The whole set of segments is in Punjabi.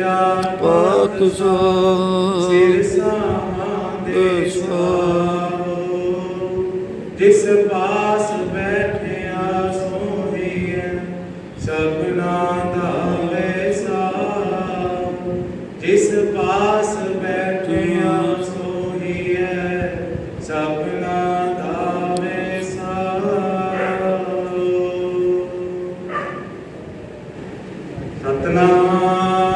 ਚਾਰ ਪਾਤ ਸਿਰ ਸਾਹਿਬ ਸਾਮਾਂਦੇ ਸੁਆਵੋ ਜਿਸ ਪਾਸ ਬੈਠਿਆ ਸੋਹੀਐ ਸਭਨਾ ਦਾ ਵੈਸਾ। ਜਿਸ ਪਾਸ ਬੈਠਿਆ ਸੋਹੀਐ ਸਭਨਾ ਦਾ ਵੈਸਾ। ਸਤਨਾਮ।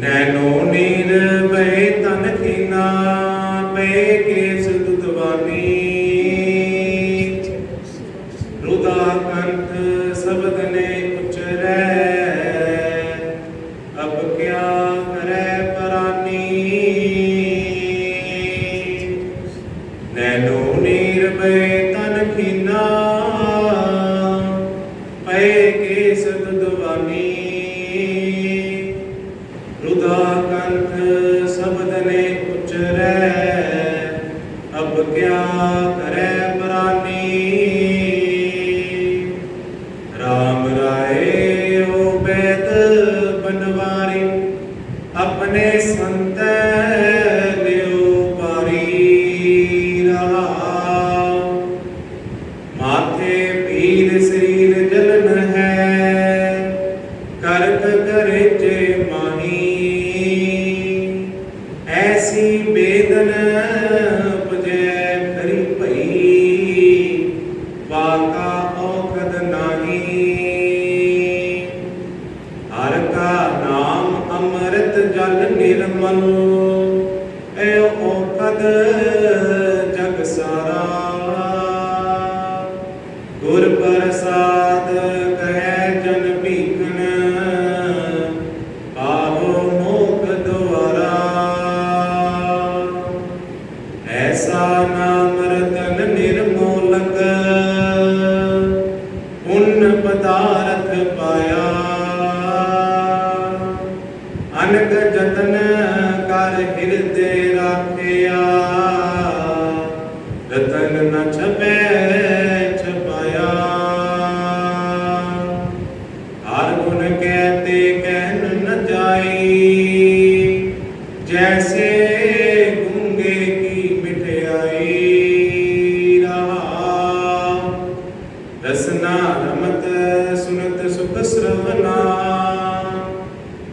ਨੈਨੋ ਨੀਰ ਬੈ ਤਨ ਖੀਨਾ ਪੈ ਕੇਸ ਦੁਦਵਾਨੀ ਪੈ ਕੇਸ ਦੁਦਵਾਨੀ ਰੁਦਾ ਕੰਠ ਸ਼ਬਦ ਨੇ ਉਚਰੈ, ਅਬ ਕਿਆ ਕਰੈ ਪ੍ਰਾਨੀ? ਰਾਮ ਰਾਏ ਓ ਬੈਦ ਬਨਵਾਰੀ, ਆਪਣੇ ਸੰਤ ਬੇਦਨ ਨਾਮ ਰਤਨ ਨਿਰਮੋਲਕ ਪੁੰਨ ਪਦਾਰਥ ਪਾਇਆ। ਸੁਖ ਸਰਵਨਾ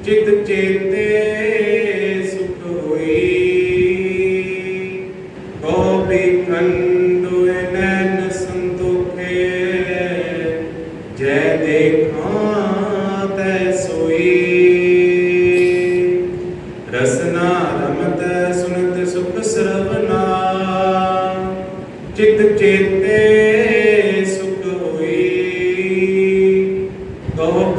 ਚਿਤ ਚੇਤੇ ਸੁਖ ਹੋਈ। ਕੋ ਖੰਡੁ ਨੈਣ ਸੰਤੋਖੇ। ਜੈ ਦੇਖਾਂ ਤੈ ਸੋਈ। ਰਸਨਾ ਰਮਤ ਸੁਨਤ ਸੁਖ ਸਰਵਨਾ। ਚਿਤ ਚੇਤੇ